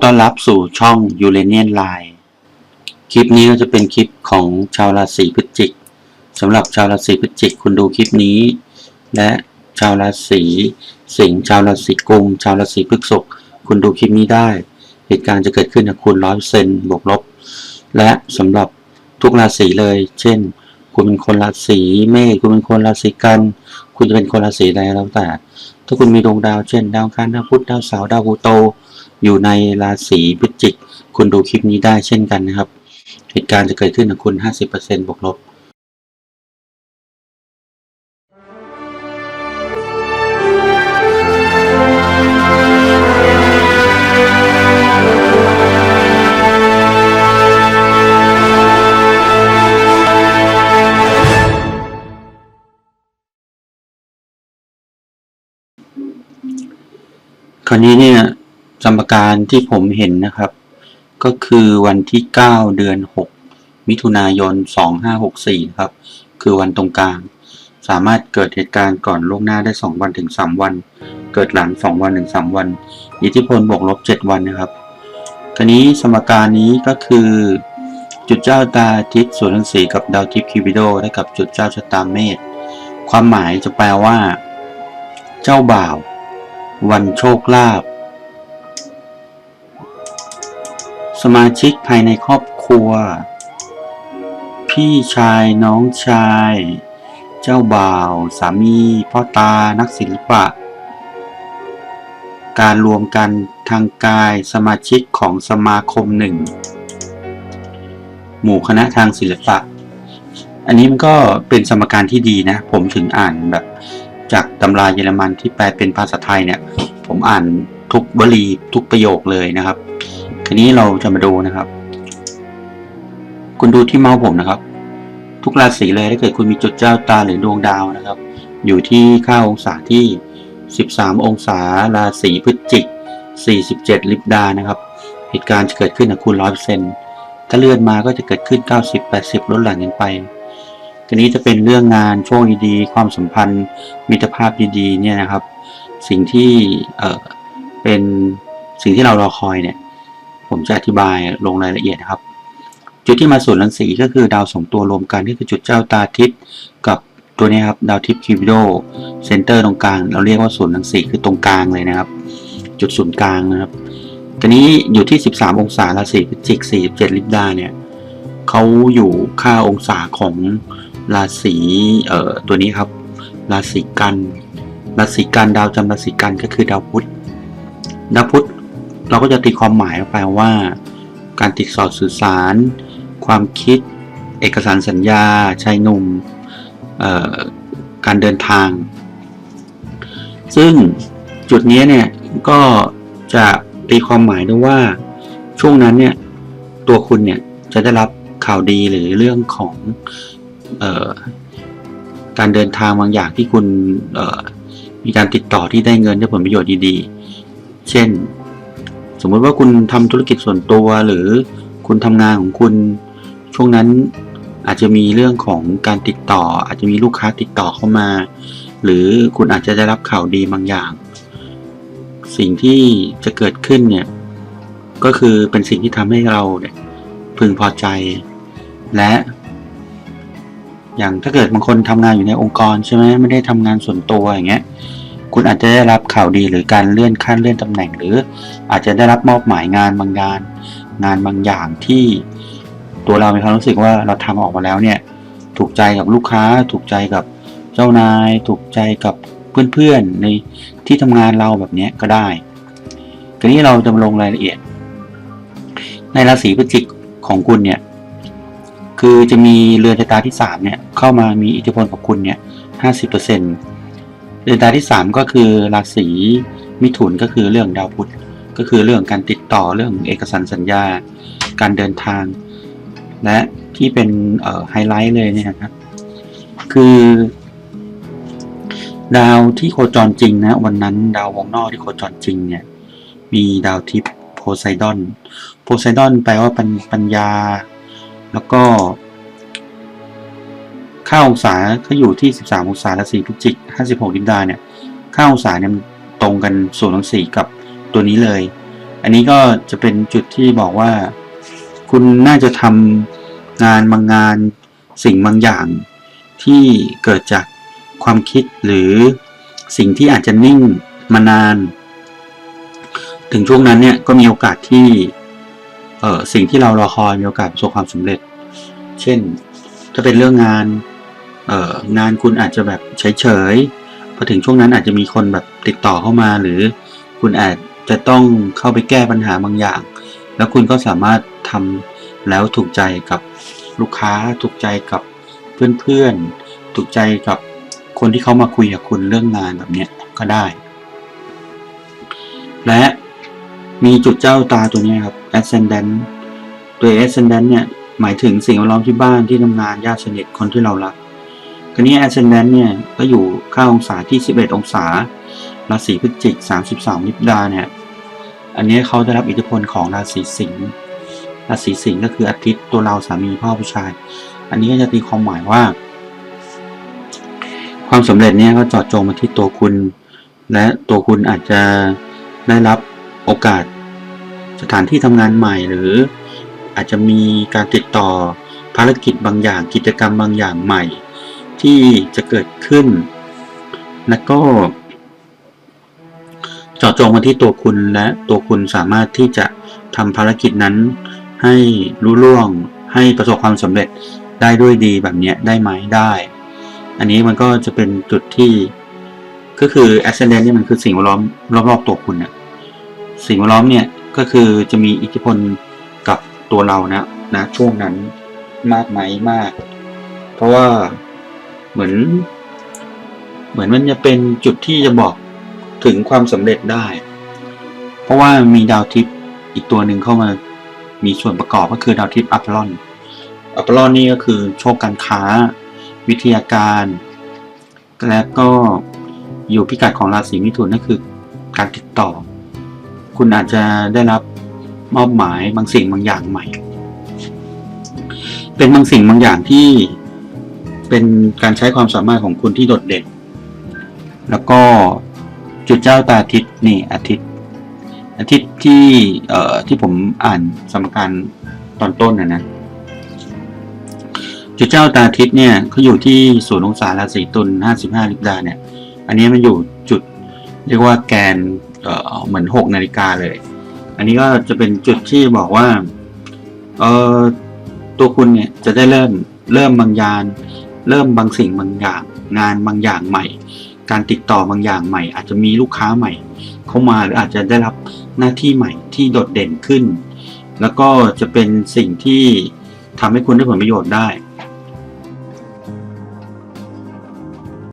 อต้อนรับสู่ช่องยูเรเนียนไลน์คลิปนี้ก็จะเป็นคลิปของชาวราศีพฤศจิกสำหรับชาวราศีพฤศจิกคุณดูคลิปนี้ และชาวราศีสิงห์ชาวราศีกุมชาวราศีพฤษภคุณดูคลิปนี้ได้ เหตุการณ์จะเกิดขึ้นกับคุณร้อยเซนบวกลบ และสำหรับทุกราศีเลย เช่น คุณเป็นคนราศีเมษคุณเป็นคนราศีกัน คุณจะเป็นคนราศีใดแล้วแต่ ถ้าคุณมีดวงดาวเช่น ดาวอังคารดาวพุธดาวเสาร์ดาวพลูโต อยู่ในราศีพฤศจิก คุณดูคลิปนี้ได้เช่นกันนะครับ เหตุการณ์จะเกิดขึ้นกับคุณ 50%บวกลบคราวนี้เนี่ย สมการที่ผมเห็นนะครับ ก็คือวันที่ 9 เดือน 6 มิถุนายน 2564 ครับ คือวันตรงกลาง สามารถเกิดเหตุการณ์ก่อนล่วงหน้าได้ 2 วันถึง 3 วัน เกิดหลัง 2 วันถึง 3 วัน อิทธิพลบวกลบ 7 วันนะครับคราวนี้สมการนี้ก็คือ จุดเจ้าตาอาทิตย์ส่วนรังสีกับดาวทิพย์คิวบิโดได้กับจุดเจ้าชะตาเมษความหมายจะแปลว่า เจ้าบ่าว วันโชคลาภ สมาชิกภายในครอบครัว พี่ชายน้องชาย เจ้าบ่าว สามี พ่อตานักศิลปะ การรวมกันทางกายสมาชิกของสมาคมหนึ่ง หมู่คณะทางศิลปะ อันนี้มันก็เป็นสมการที่ดีนะ ผมถึงอ่านแบบ จากตำราเยอรมันที่แปลเป็นภาษาไทยเนี่ย ผมอ่านทุกวลีทุกประโยคเลยนะครับ ทีนี้เราจะมาดูนะครับ คุณดูที่เมาส์ผมนะครับ ทุกราศีเลยถ้าเกิดคุณมีจุดเจ้าตาหรือดวงดาวนะครับ อยู่ที่ค่าองศาที่ 13 องศาราศีพฤศจิก 47 ลิบดานะครับ เหตุการณ์จะเกิดขึ้นกับคุณ 100%ถ้าเลื่อนมาก็จะเกิดขึ้น 90 80 ลดหลั่นกันไปทีนี้จะเป็นเรื่องงานโชคดีๆ ความสัมพันธ์ มิตรภาพดีๆเนี่ยนะครับ สิ่งที่เออเป็นสิ่งที่เรารอคอยเนี่ย ผมจะอธิบายลงรายละเอียดนะครับ จุดที่มาส่วนรังสีก็คือดาวสองตัวรวมกันก็คือจุดเจ้าตาทิศกับตัวนี้ครับดาวทิพย์คิวบิโดเซนเตอร์ตรงกลาง เราเรียกว่าศูนย์รังสีคือตรงกลางเลยนะครับ จุดศูนย์กลางนะครับทีนี้อยู่ที่ 13 องศาราศีพฤศจิก 47 ลิบดาเนี่ยเขาอยู่ค่าองศาของราศีเอ่อตัวนี้ครับ ราศีกัน ราศีกันดาวจำราศีกันก็คือดาวพุธดาวพุธ เราก็จะตีความหมายออกไปว่า การติดสอดสื่อสาร ความคิด เอกสารสัญญาชายหนุ่มการเดินทาง ซึ่งจุดนี้เนี่ยก็จะตีความหมายด้วยว่าช่วงนั้นเนี่ยตัวคุณเนี่ยจะได้รับข่าวดีหรือเรื่องของออการเดินทางบางอย่างที่คุณมีการติดต่อที่ได้เงินได้ผลประโยชน์ดีๆ เช่น สมมติว่าคุณทำธุรกิจส่วนตัวหรือคุณทำงานของคุณ ช่วงนั้นอาจจะมีเรื่องของการติดต่อ อาจจะมีลูกค้าติดต่อเข้ามา หรือคุณอาจจะได้รับข่าวดีบางอย่าง สิ่งที่จะเกิดขึ้นเนี่ยก็คือเป็นสิ่งที่ทำให้เราเนี่ยพึงพอใจ และ อย่างถ้าเกิดบางคนทำงานอยู่ในองค์กรใช่ไหมไม่ได้ทำงานส่วนตัวอย่างเงี้ย คุณอาจจะได้รับข่าวดีหรือการเลื่อนขั้นเลื่อนตำแหน่ง หรืออาจจะได้รับมอบหมายงานบางงาน งานบางอย่างที่ตัวเรามีความรู้สึกว่าเราทำออกมาแล้วเนี่ยถูกใจกับลูกค้า ถูกใจกับเจ้านาย ถูกใจกับเพื่อนๆในที่ทำงานเราแบบนี้ก็ได้ทีนี้เราจะมาลงรายละเอียด ในราศีพฤศจิกของคุณเนี่ยคือจะมีเรือนชะตาที่สามเนี่ยเข้ามามีอิทธิพลกับคุณเนี่ยห้าสิบเปอร์เซ็นต์เรือนชะตาที่สามก็คือราศีมิถุนก็คือเรื่องดาวพุธก็คือเรื่องการติดต่อเรื่องเอกสารสัญญา การเดินทาง และที่เป็นไฮไลท์เลยเนี่ยครับคือดาวที่โคจรจริงนะวันนั้นดาววงนอกที่โคจรจริงเนี่ยมีดาวทิพย์โพไซดอน โพไซดอนแปลว่าปัญปัญญา แล้วก็ ค่าองศาเขาอยู่ที่ 13 องศาราศีพฤศจิก 56ลิบดาเนี่ย ค่าองศาเนี่ยมันตรงกันส่วนทั้งสี่กับตัวนี้เลย อันนี้ก็จะเป็นจุดที่บอกว่า คุณน่าจะทำงานบางงานสิ่งบางอย่าง ที่เกิดจากความคิดหรือสิ่งที่อาจจะนิ่งมานาน ถึงช่วงนั้นเนี่ยก็มีโอกาสที่เออสิ่งที่เรารอคอยมีโอกาสประสบความสำเร็จ เช่นถ้าเป็นเรื่องงาน เอองานคุณอาจจะแบบเฉยๆพอถึงช่วงนั้นอาจจะมีคนแบบติดต่อเข้ามา หรือคุณอาจจะต้องเข้าไปแก้ปัญหาบางอย่าง แล้วคุณก็สามารถทำแล้วถูกใจกับลูกค้า ถูกใจกับเพื่อนๆ ถูกใจกับคนที่เขามาคุยกับคุณเรื่องงานแบบเนี้ยก็ได้ และมีจุดเจ้าตาตัวนี้ครับ ascendant ตัว ascendant เนี่ย หมายถึงสิ่งแวดล้อมที่บ้านที่ทำงานญาติสนิทคนที่เรารัก คราวนี้ ascendant เนี่ยก็อยู่ค่าองศาที่ 11 องศา ราศีพฤศจิก33ลิบดาเนี่ย อันนี้เขาได้รับอิทธิพลของราศีสิงห์ ราศีสิงห์ก็คืออาทิตย์ตัวเราสามีพ่อผู้ชาย อันนี้ก็จะตีความหมายว่า ความสำเร็จเนี่ยก็จาะจงมาที่ตัวคุณ และตัวคุณอาจจะได้รับโอกาสสถานที่ทำงานใหม่หรืออาจจะมีการติดต่อภารกิจบางอย่างกิจกรรมบางอย่างใหม่ ที่จะเกิดขึ้น และก็เจาะจงมาที่ตัวคุณและตัวคุณสามารถที่จะทำภารกิจนั้น ให้รู้ล่วงให้ประสบความสำเร็จได้ด้วยดีแบบนี้ได้ไหมได้ อันนี้มันก็จะเป็นจุดที่ก็คือ ascendant นี่มันคือสิ่งแวดล้อมรอบๆตัวคุณเนี่ยสิ่งแวดล้อมเนี่ยก็คือจะมีอิทธิพลกับตัวเรานะนะช่วงนั้นมากไหมมาก เพราะว่า เหมือน เหมือนมันจะเป็นจุดที่จะบอกถึงความสำเร็จได้ เพราะว่ามีดาวทิพย์อีกตัวหนึ่งเข้ามามีส่วนประกอบก็คือดาวทิพย์อัปลอนอัปลอนนี่ก็คือโชคการค้า วิทยาการ และก็อยู่พิกัดของราศีมิถุนนั่นคือการติดต่อ คุณอาจจะได้รับมอบหมายบางสิ่งบางอย่างใหม่ เป็นบางสิ่งบางอย่างที่ เป็นการใช้ความสามารถของคุณที่โดดเด่น แล้วก็จุดเจ้าตาอาทิตย์นี่อาทิตย์ อาทิตย์ที่เอ่อที่ผมอ่านสมการตอนต้นนะนะจุดเจ้าตาอาทิตย์เนี่ยเขาอยู่ที่ศูนย์องศาราศีตุล55ลิบดาเนี่ย อันนี้มันอยู่จุดเรียกว่าแกนเอ่อเหมือน6นาฬิกาเลย อันนี้ก็จะเป็นจุดที่บอกว่าเอ่อตัวคุณเนี่ยจะได้เริ่มเริ่มบางยาน เริ่มบางสิ่งบางอย่าง งานบางอย่างใหม่ การติดต่อบางอย่างใหม่ อาจจะมีลูกค้าใหม่ เข้ามาหรืออาจจะได้รับหน้าที่ใหม่ที่โดดเด่นขึ้น แล้วก็จะเป็นสิ่งที่ทำให้คุณได้ผลประโยชน์ได้